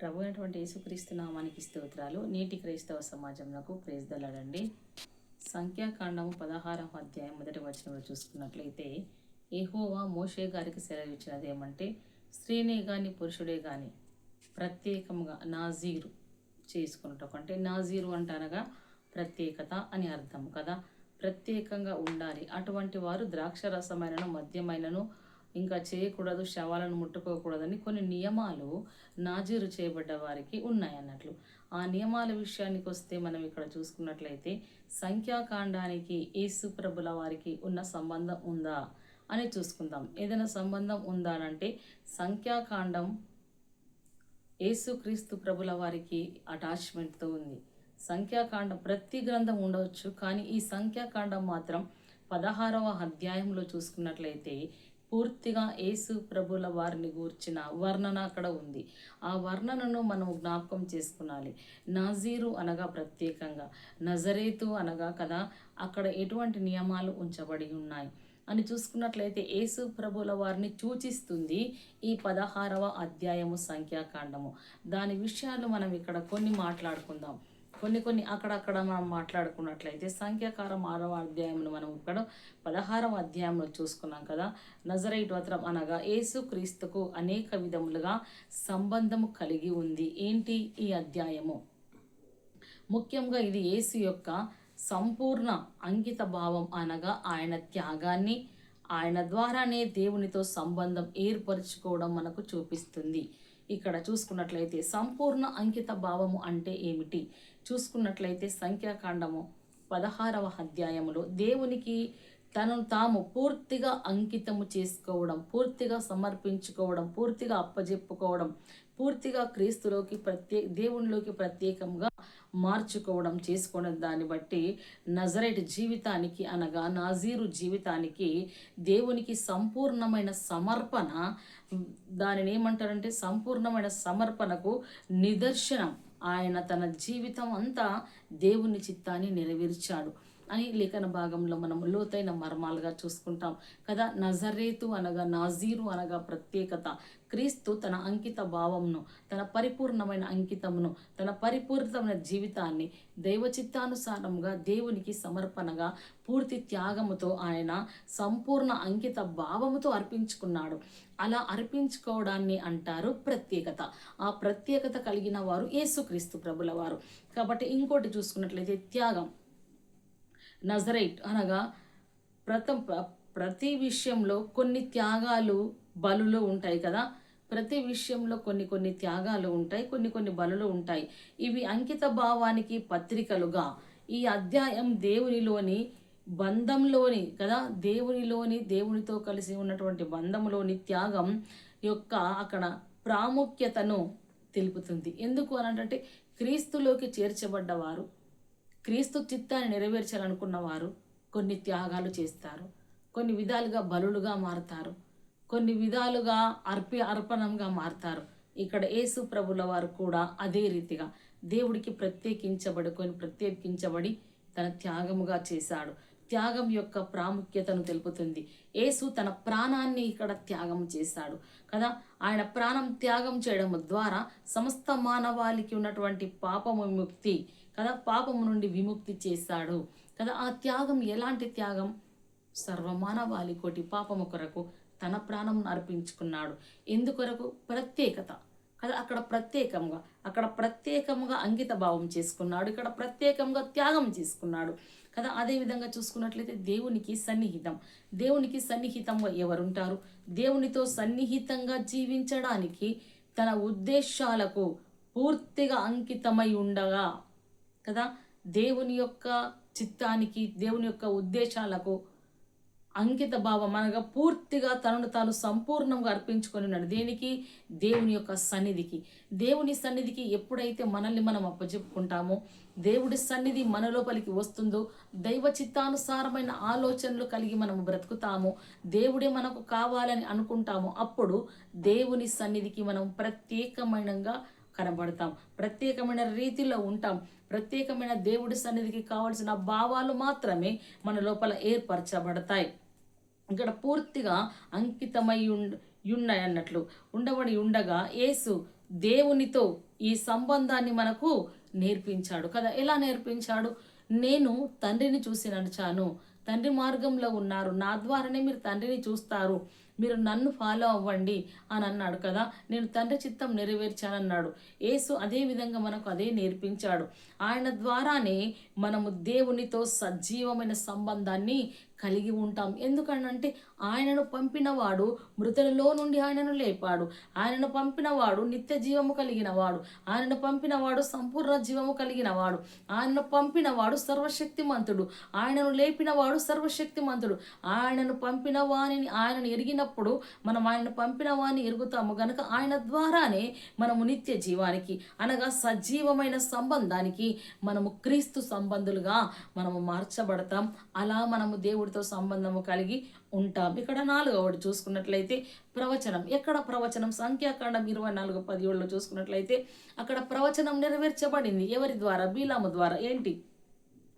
ప్రభు అయినటువంటి యేసుక్రీస్తు నామానికి స్తోత్రాలు. నేటి క్రైస్తవ సమాజంలో ప్రేజ్దలాడండి సంఖ్యాకాండము పదహారవ అధ్యాయం మొదటి వచనంలో చూసుకున్నట్లయితే ఏహోవా మోషే గారికి సెలవు ఇచ్చినది ఏమంటే స్త్రీనే కానీ పురుషుడే కానీ ప్రత్యేకంగా నాజీరు చేసుకున్నట్టు అంటే నాజీరు అంటనగా ప్రత్యేకత అని అర్థం కదా. ప్రత్యేకంగా ఉండాలి. అటువంటి వారు ద్రాక్ష రసమైనను మద్యమైనను ఇంకా చేయకూడదు శవాలను ముట్టుకోకూడదని కొన్ని నియమాలు నాజీరు చేయబడ్డ వారికి ఉన్నాయి అన్నట్లు ఆ నియమాల విషయానికి వస్తే మనం ఇక్కడ చూసుకున్నట్లయితే సంఖ్యాకాండానికి యేసు ప్రభుల వారికి ఉన్న సంబంధం ఉందా అని చూసుకుందాం. ఏదైనా సంబంధం ఉందా అంటే సంఖ్యాకాండం యేసుక్రీస్తు ప్రభుల వారికి అటాచ్మెంట్తో ఉంది. సంఖ్యాకాండం ప్రతి గ్రంథం ఉండవచ్చు కానీ ఈ సంఖ్యాకాండం మాత్రం పదహారవ అధ్యాయంలో చూసుకున్నట్లయితే పూర్తిగా యేసు ప్రభుల వారిని గూర్చిన వర్ణన అక్కడ ఉంది. ఆ వర్ణనను మనం జ్ఞాపకం చేసుకునాలి. నాజీరు అనగా ప్రత్యేకంగా నజరేతు అనగా కదా అక్కడ ఎటువంటి నియమాలు ఉంచబడి ఉన్నాయి? అని చూసుకున్నట్లయితే యేసు ప్రభుల వారిని సూచిస్తుంది ఈ పదహారవ అధ్యాయము సంఖ్యాకాండము. దాని విషయాలు మనం ఇక్కడ కొన్ని మాట్లాడుకుందాం. కొన్ని కొన్ని అక్కడక్కడ మనం మాట్లాడుకున్నట్లయితే సంఖ్యాకారం ఆరవ అధ్యాయంలో మనం ఇక్కడ పదహారవ అధ్యాయంలో చూసుకున్నాం కదా. నజరైట్ వత్రం అనగా యేసు క్రీస్తుకు అనేక విధములుగా సంబంధము కలిగి ఉంది. ఏంటి ఈ అధ్యాయము? ముఖ్యంగా ఇది యేసు యొక్క సంపూర్ణ అంకిత భావం అనగా ఆయన త్యాగాన్ని ఆయన ద్వారానే దేవునితో సంబంధం ఏర్పరచుకోవడం మనకు చూపిస్తుంది. ఇక్కడ చూసుకున్నట్లయితే సంపూర్ణ అంకిత భావము అంటే ఏమిటి? చూసుకున్నట్లయితే సంఖ్యాకాండము పదహారవ అధ్యాయములో దేవునికి తనను తాము పూర్తిగా అంకితము చేసుకోవడం పూర్తిగా సమర్పించుకోవడం పూర్తిగా అప్పజెప్పుకోవడం పూర్తిగా క్రీస్తులోకి ప్రత్యే దేవునిలోకి ప్రత్యేకంగా మార్చుకోవడం చేసుకోవడం దాన్ని బట్టి నజరైట్ జీవితానికి అనగా నాజీరు జీవితానికి దేవునికి సంపూర్ణమైన సమర్పణ దానిని ఏమంటారంటే సంపూర్ణమైన సమర్పణకు నిదర్శనం. ఆయన తన జీవితం అంతా దేవుని చిత్తాన్ని నెరవేర్చాడు. అని లేఖన భాగంలో మనం లోతైన మర్మాలుగా చూసుకుంటాం. కదా? నజరేతు అనగా నాజీరు అనగా ప్రత్యేకత. క్రీస్తు తన అంకిత భావంను తన పరిపూర్ణమైన అంకితమును తన పరిపూర్ణమైన జీవితాన్ని దైవచిత్తానుసారంగా దేవునికి సమర్పణగా పూర్తి త్యాగముతో ఆయన సంపూర్ణ అంకిత భావముతో అర్పించుకున్నాడు. అలా అర్పించుకోవడాన్ని అంటారు ప్రత్యేకత. ఆ ప్రత్యేకత కలిగిన వారు యేసుక్రీస్తు ప్రభుల వారు కాబట్టి ఇంకోటి చూసుకున్నట్లయితే త్యాగం. నజరైట్ అనగా ప్రతం ప్రతి విషయంలో కొన్ని త్యాగాలు బలులు ఉంటాయి కదా. ప్రతి విషయంలో కొన్ని కొన్ని త్యాగాలు ఉంటాయి కొన్ని కొన్ని బలులు ఉంటాయి. ఇవి అంకిత భావానికి పత్రికలుగా. ఈ అధ్యాయం దేవునిలోని బంధంలోని కదా దేవునిలోని దేవునితో కలిసి ఉన్నటువంటి బంధంలోని త్యాగం యొక్క అక్కడ ప్రాముఖ్యతను తెలుపుతుంది. ఎందుకు అని అంటే క్రీస్తులోకి చేర్చబడ్డవారు. క్రీస్తు చిత్తాన్ని నెరవేర్చాలనుకున్న వారు కొన్ని త్యాగాలు చేస్తారు. కొన్ని విధాలుగా బలులుగా మారుతారు. కొన్ని విధాలుగా అర్పి అర్పణంగా మారుతారు. ఇక్కడ యేసు ప్రభుల వారు కూడా అదే రీతిగా దేవుడికి ప్రత్యేకించబడి కొన్ని ప్రత్యేకించబడి తన త్యాగముగా చేశాడు. త్యాగం యొక్క ప్రాముఖ్యతను తెలుపుతుంది. యేసు తన ప్రాణాన్ని ఇక్కడ త్యాగం చేశాడు కదా. ఆయన ప్రాణం త్యాగం చేయడం ద్వారా సమస్త మానవాళికి ఉన్నటువంటి పాపము విముక్తి కదా పాపము నుండి విముక్తి చేశాడు కదా. ఆ త్యాగం ఎలాంటి త్యాగం? సర్వమానవాళి కోటి పాపము కొరకు తన ప్రాణం అర్పించుకున్నాడు. ఎందుకొరకు ప్రత్యేకత కదా అక్కడ ప్రత్యేకంగా అక్కడ ప్రత్యేకంగా అంకిత భావం చేసుకున్నాడు ఇక్కడ ప్రత్యేకంగా త్యాగం చేసుకున్నాడు కదా. అదేవిధంగా చూసుకున్నట్లయితే దేవునికి సన్నిహితం. దేవునికి సన్నిహితంగా ఎవరుంటారు? దేవునితో సన్నిహితంగా జీవించడానికి తన ఉద్దేశాలకు పూర్తిగా అంకితమై ఉండగా కదా? దేవుని యొక్క చిత్తానికి దేవుని యొక్క ఉద్దేశాలకు అంకిత భావం అనగా పూర్తిగా తనను తాను సంపూర్ణంగా అర్పించుకొని ఉన్నాడు. దేనికి? దేవుని యొక్క సన్నిధికి. దేవుని సన్నిధికి ఎప్పుడైతే మనల్ని మనం అప్పచెప్పుకుంటామో దేవుడి సన్నిధి మన లోపలికి వస్తుందో దైవ చిత్తానుసారమైన ఆలోచనలు కలిగి మనం బ్రతుకుతాము దేవుడే మనకు కావాలని అనుకుంటాము అప్పుడు దేవుని సన్నిధికి మనం ప్రత్యేకమైనగా కనబడతాం. ప్రత్యేకమైన రీతిలో ఉంటాం. ప్రత్యేకమైన దేవుడి సన్నిధికి కావలసిన భావాలు మాత్రమే మన లోపల ఏర్పరచబడతాయి. ఇక్కడ పూర్తిగా అంకితమై ఉండ్ ఉన్నాయి అన్నట్లు. ఉండబడి ఉండగా యేసు దేవునితో ఈ సంబంధాన్ని మనకు నేర్పించాడు. కదా ఎలా నేర్పించాడు? నేను తండ్రిని చూసి నడిచాను. తండ్రి మార్గంలో ఉన్నారు. నా ద్వారానే మీరు తండ్రిని చూస్తారు. మీరు నన్ను ఫాలో అవ్వండి అని అన్నాడు కదా. నేను తండ్రి చిత్తం నెరవేర్చానన్నాడు. యేసు అదే విధంగా మనకు అదే నేర్పించాడు. ఆయన ద్వారానే మనము దేవునితో సజీవమైన సంబంధాన్ని కలిగి ఉంటాం. ఎందుకనంటే ఆయనను పంపినవాడు మృతులలో నుండి ఆయనను లేపాడు. ఆయనను పంపినవాడు నిత్య జీవము కలిగిన వాడు ఆయనను పంపినవాడు సంపూర్ణ జీవము కలిగిన వాడు ఆయనను పంపినవాడు సర్వశక్తిమంతుడు. ఆయనను లేపినవాడు సర్వశక్తిమంతుడు. ఆయనను పంపిన వాణిని ఆయనను ఎరిగినప్పుడు మనం ఆయనను పంపిన వాణ్ణి ఎరుగుతాము. గనక ఆయన ద్వారానే మనము నిత్య జీవానికి అనగా సజీవమైన సంబంధానికి మనము క్రీస్తు సంబంధులుగా మనము మార్చబడతాం. అలా మనము దేవుడు దేవుడితో సంబంధము కలిగి ఉంటాం. ఇక్కడ నాలుగవది చూసుకున్నట్లయితే ప్రవచనం. ఎక్కడ ప్రవచనం? సంఖ్యాకాండం ఇరవై నాలుగు పదిహేడులో చూసుకున్నట్లయితే అక్కడ ప్రవచనం నెరవేర్చబడింది. ఎవరి ద్వారా? బీలాము ద్వారా. ఏంటి?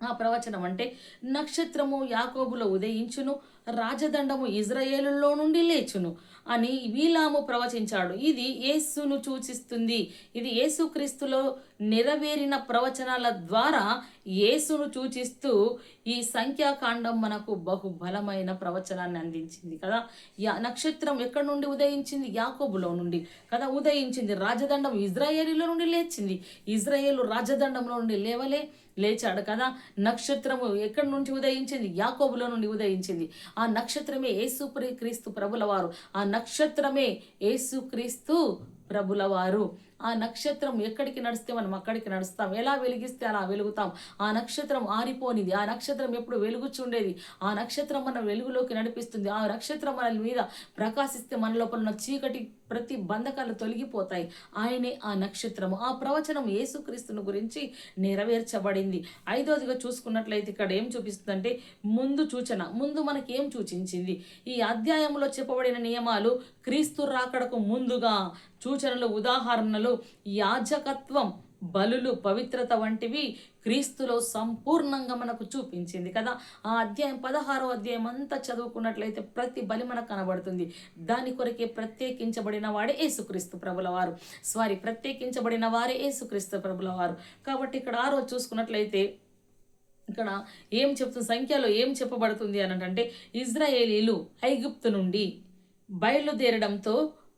ఆ ప్రవచనం అంటే నక్షత్రము యాకోబులో ఉదయించును రాజదండము ఇజ్రాయేలులో నుండి లేచును అని వీలాము ప్రవచించాడు. ఇది యేసును సూచిస్తుంది. ఇది యేసుక్రీస్తులో నెరవేరిన ప్రవచనాల ద్వారా యేసును సూచిస్తూ ఈ సంఖ్యాకాండం మనకు బహుబలమైన ప్రవచనాన్ని అందించింది కదా. యా నక్షత్రం ఎక్కడి నుండి ఉదయించింది? యాకోబులో నుండి కదా ఉదయించింది. రాజదండం ఇజ్రాయేలీలో నుండి లేచింది. ఇజ్రాయేలు రాజదండంలో నుండి లేవలే లేచాడు కదా. నక్షత్రము ఎక్కడి నుంచి ఉదయించింది? యాకోబులో నుండి ఉదయించింది. ఆ ఆ నక్షత్రమే యేసు క్రీస్తు ప్రభులవారు. ఆ నక్షత్రమే యేసుక్రీస్తు ప్రభులవారు. ఆ నక్షత్రం ఎక్కడికి నడిస్తే మనం అక్కడికి నడుస్తాం. ఎలా వెలిగిస్తే అలా వెలుగుతాం. ఆ నక్షత్రం ఆరిపోనిది. ఆ నక్షత్రం ఎప్పుడు వెలుగుచుండేది. ఆ నక్షత్రం మన వెలుగులోకి నడిపిస్తుంది. ఆ నక్షత్రం మన మీద ప్రకాశిస్తే మన లోపల ఉన్న చీకటి ప్రతి బంధకాలు తొలగిపోతాయి. ఆయనే ఆ నక్షత్రము. ఆ ప్రవచనం యేసుక్రీస్తుని గురించి నెరవేర్చబడింది. ఐదోదిగా చూసుకున్నట్లయితే ఇక్కడ ఏం చూపిస్తుందంటే ముందు సూచన. ముందు మనకి ఏం సూచించింది? ఈ అధ్యాయంలో చెప్పబడిన నియమాలు క్రీస్తు రాకడకు ముందుగా సూచనలు ఉదాహరణలు యాజకత్వం బలులు పవిత్రత వంటివి క్రీస్తులో సంపూర్ణంగా మనకు చూపించింది కదా. ఆ అధ్యాయం పదహారో అధ్యాయం అంతా చదువుకున్నట్లయితే ప్రతి బలి మనకు కనబడుతుంది. దాని కొరకే ప్రత్యేకించబడిన వాడే యేసుక్రీస్తు ప్రభుల వారు. సారీ ప్రత్యేకించబడిన వారే యేసుక్రీస్తు ప్రభుల వారు. కాబట్టి ఇక్కడ ఆ రోజు చూసుకున్నట్లయితే ఇక్కడ ఏం చెప్తుంది సంఖ్యలో ఏం చెప్పబడుతుంది అని అంటే ఇజ్రాయేలీలు ఐగుప్తు నుండి బయలుదేరడంతో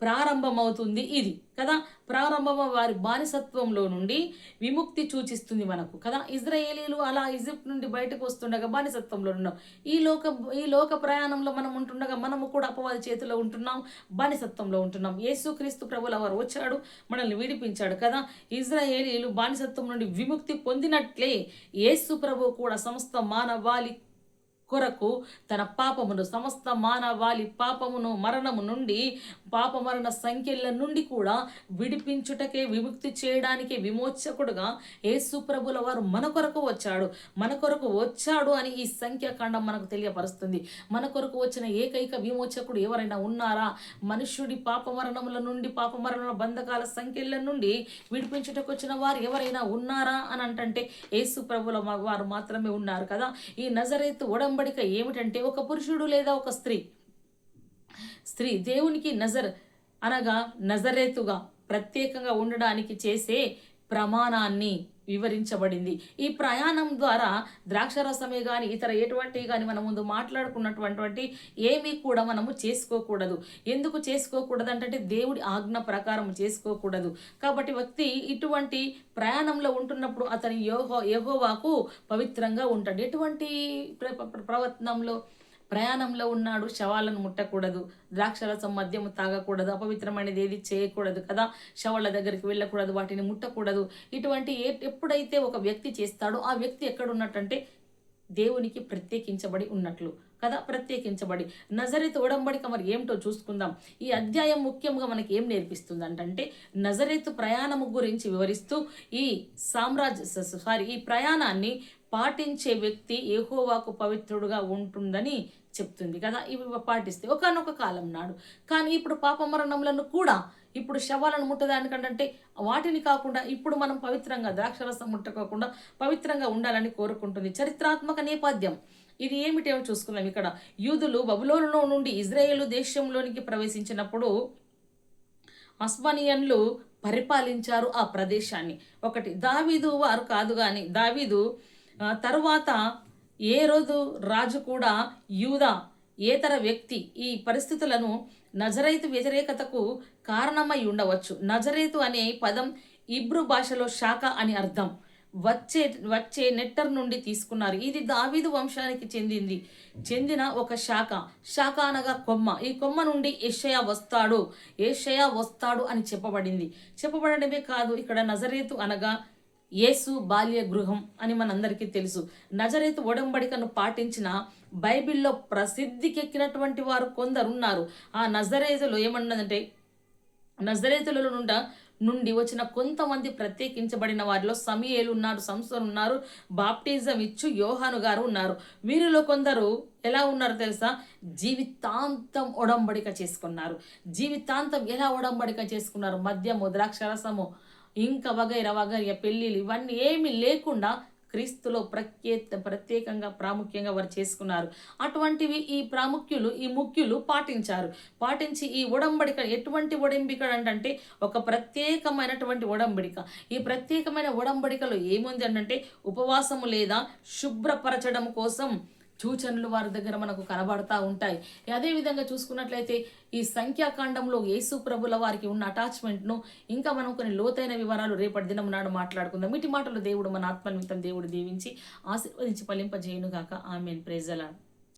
ప్రారంభమవుతుంది ఇది. కదా? ప్రారంభమ వారి బానిసత్వంలో నుండి విముక్తి సూచిస్తుంది మనకు. కదా? ఇజ్రాయేలీలు అలా ఈజిప్ట్ నుండి బయటకు వస్తుండగా బానిసత్వంలో ఉన్నాం ఈ లోక ఈ లోక ప్రయాణంలో మనం ఉంటుండగా మనము కూడా అపవాది చేతిలో ఉంటున్నాం బానిసత్వంలో ఉంటున్నాం. యేసుక్రీస్తు ప్రభుల వారు వచ్చాడు మనల్ని విడిపించాడు. కదా? ఇజ్రాయేలీలు బానిసత్వం నుండి విముక్తి పొందినట్లే యేసు ప్రభు కూడా సమస్త మానవాళి కొరకు తన పాపమును సమస్త మానవాళి పాపమును మరణము నుండి పాప మరణ సంఖ్యల నుండి కూడా విడిపించుటకే విముక్తి చేయడానికి విమోచకుడుగా యేసు ప్రభుల వారు మన కొరకు వచ్చాడు. మన కొరకు వచ్చాడు అని ఈ సంఖ్యాకాండం మనకు తెలియపరుస్తుంది. మన కొరకు వచ్చిన ఏకైక విమోచకుడు ఎవరైనా ఉన్నారా? మనుష్యుడి పాప మరణముల నుండి పాప బంధకాల సంఖ్యల నుండి విడిపించుటకు వచ్చిన వారు ఎవరైనా ఉన్నారా అని అంటే యేసు ప్రభుల వారు మాత్రమే ఉన్నారు కదా. ఈ నజరేతు ఉడంబడిక ఏమిటంటే ఒక పురుషుడు లేదా ఒక స్త్రీ. స్త్రీ దేవునికి నజర్ అనగా నజరేతుగా ప్రత్యేకంగా ఉండడానికి చేసే ప్రమాణాన్ని వివరించబడింది. ఈ ప్రయాణం ద్వారా ద్రాక్షరసమే కానీ ఇతర ఎటువంటి కానీ మన ముందు మాట్లాడుకున్నటువంటి ఏమీ కూడా మనము చేసుకోకూడదు. ఎందుకు చేసుకోకూడదు అంటే దేవుడి ఆజ్ఞ ప్రకారం చేసుకోకూడదు. కాబట్టి వ్యక్తి ఇటువంటి ప్రయాణంలో ఉంటున్నప్పుడు అతని యోహో యహోవాకు పవిత్రంగా ఉంటాడు. ఎటువంటి ప్రవర్తనంలో ప్రయాణంలో ఉన్నాడు శవాలను ముట్టకూడదు ద్రాక్షరసం మద్యము తాగకూడదు అపవిత్రమైనది ఏది చేయకూడదు కదా? శవాల దగ్గరికి వెళ్ళకూడదు వాటిని ముట్టకూడదు. ఇటువంటి ఏ ఎప్పుడైతే ఒక వ్యక్తి చేస్తాడో ఆ వ్యక్తి ఎక్కడ ఉన్నట్టంటే దేవునికి ప్రత్యేకించబడి ఉన్నట్లు కదా? ప్రత్యేకించబడి. నజరేత్ ఉడంబడిక మరి ఏమిటో చూసుకుందాం. ఈ అధ్యాయం ముఖ్యంగా మనకి ఏం నేర్పిస్తుంది అంటే నజరేతు ప్రయాణము గురించి వివరిస్తూ ఈ సామ్రాజ్య సారీ ఈ ప్రయాణాన్ని పాటించే వ్యక్తి ఏహోవాకు పవిత్రుడుగా ఉంటుందని చెప్తుంది కదా. ఇవి పాటిస్తే ఒకనొక కాలం నాడు. కానీ ఇప్పుడు పాప మరణములను కూడా ఇప్పుడు శవాలను ముట్టదానికంటే వాటిని కాకుండా ఇప్పుడు మనం పవిత్రంగా ద్రాక్షరసం ముట్టకోకుండా పవిత్రంగా ఉండాలని కోరుకుంటుంది చరిత్రాత్మక నేపథ్యం. ఇది ఏమిటేమో చూసుకుందాం ఇక్కడ. యూదులు బబులోనులో నుండి ఇజ్రాయేల్ దేశంలోనికి ప్రవేశించినప్పుడు అస్మానియన్లు పరిపాలించారు ఆ ప్రదేశాన్ని. ఒకటి దావీదు వారు కాదు కానీ దావీదు తరువాత ఏ రోజు రాజు కూడా యూదా ఏతర వ్యక్తి ఈ పరిస్థితులను నజరైతు వ్యతిరేకతకు కారణమై ఉండవచ్చు. నజరైతు అనే పదం ఇబ్రు భాషలో శాఖ అని అర్థం. వచ్చే వచ్చే నెట్టర్ నుండి తీసుకున్నారు. ఇది దావీదు వంశానికి చెందింది. చెందిన ఒక శాఖ శాఖ అనగా కొమ్మ. ఈ కొమ్మ నుండి ఏషయా వస్తాడు. ఏషయా వస్తాడు అని చెప్పబడింది. చెప్పబడడమే కాదు ఇక్కడ నజరేతు అనగా యేసు బాల్య గృహం అని మనందరికీ తెలుసు. నజరేత్ ఒడంబడికను పాటించిన బైబిల్లో ప్రసిద్ధికెక్కినటువంటి వారు కొందరు ఉన్నారు ఆ నజరేతులో ఏమన్నదంటే నజరేతుల నుండ నుండి వచ్చిన కొంతమంది ప్రత్యేకించబడిన వారిలో సమీయేలు ఉన్నారు సంసోన్ ఉన్నారు బాప్టిజం ఇచ్చు యోహాను గారు ఉన్నారు. వీరిలో కొందరు ఎలా ఉన్నారు తెలుసా? జీవితాంతం ఒడంబడిక చేసుకున్నారు. జీవితాంతం ఎలా ఒడంబడిక చేసుకున్నారు? మద్యము ద్రాక్షరసము ఇంకా వగైరా వగైర పెళ్ళిళ్ళు ఇవన్నీ ఏమీ లేకుండా క్రీస్తులో ప్రత్యేక ప్రత్యేకంగా ప్రాముఖ్యంగా వారు చేసుకున్నారు. అటువంటివి ఈ ప్రాముఖ్యులు ఈ ముఖ్యులు పాటించారు. పాటించి ఈ ఉడంబడిక ఎటువంటి ఉడంబిక అంటే ఒక ప్రత్యేకమైనటువంటి ఉడంబడిక ఈ ప్రత్యేకమైన ఉడంబడికలో ఏముంది అంటే ఉపవాసము లేదా శుభ్రపరచడం కోసం సూచనలు వారి దగ్గర మనకు కనబడతా ఉంటాయి. అదేవిధంగా చూసుకున్నట్లయితే ఈ సంఖ్యాకాండంలో యేసు ప్రభుల వారికి ఉన్న అటాచ్మెంట్ను ఇంకా మనం కొన్ని లోతైన వివరాలు రేపటి దినం నాడు మాట్లాడుకుందాం. ఇటు మాటలు దేవుడు మన ఆత్మనిమిత్తం దేవుడు దీవించి ఆశీర్వదించి ఫలింపజేయును గాక ఆమెన్ ప్రేజలా